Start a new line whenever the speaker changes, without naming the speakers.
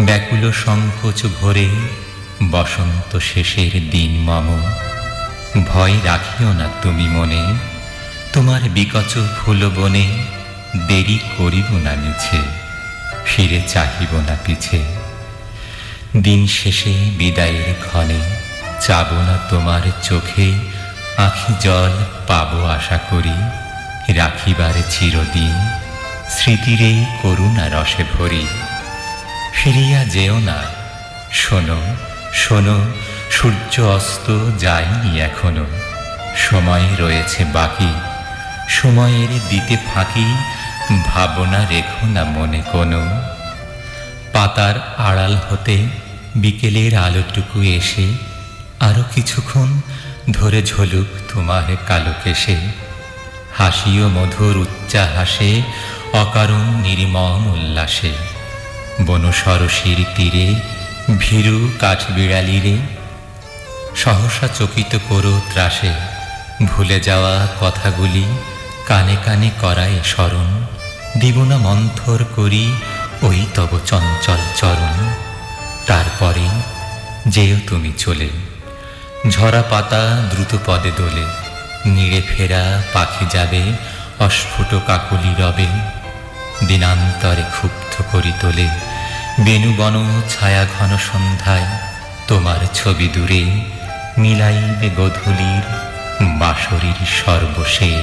ব্যাকুল সংকোচ ভরে বসন্ত শেষের দিন মম। ভয় রাখিও না তুমি মনে, তোমার বিকচ ফুল বনে দেরি করিব না মিছে, ফিরে চাহিব না পিছে। দিন শেষে বিদায়ের ক্ষণে চাব না তোমার চোখে, আখি জল পাবো আশা করি, রাখিবার চিরদিন স্মৃতিরে করুণা রসে ভরি। ফিরিয়া যেও না। শোনো শোনো, সূর্য অস্ত যায়নি এখনও। সময় রয়েছে বাকি। সময়ের দিতে ফাঁকি ভাবনা রেখো না মনে কোনো। পাতার আড়াল হতে বিকেলের আলোটুকু এসে আরও কিছুক্ষণ ধরে ঝলুক তোমার কালো কেশে। হাসিও মধুর উচ্চাহাসে অকারণ নির্মম উল্লাসে। বনসরসীর তীরে, ভীরু কাঠ বিড়ালিরে সহসা চকিত করো ত্রাসে, ভুলে যাওয়া কথাগুলি কানে কানে করায় স্মরণ, দিব না মন্থর করি, ওই তব চঞ্চল চরণ। তারপরে যেও তুমি চলে, ঝরা পাতা দ্রুত পদে দোলে, নিড়ে ফেরা পাখি যাবে, অস্ফুট কাকলি রবে, দিনান্তরে ক্ষুব্ধ করি তোলে। বেণুবন ছায়া ঘন সন্ধ্যায় তোমার ছবি দূরে মিলাইবে গধূলির বাঁশরীর সর্বশেষ।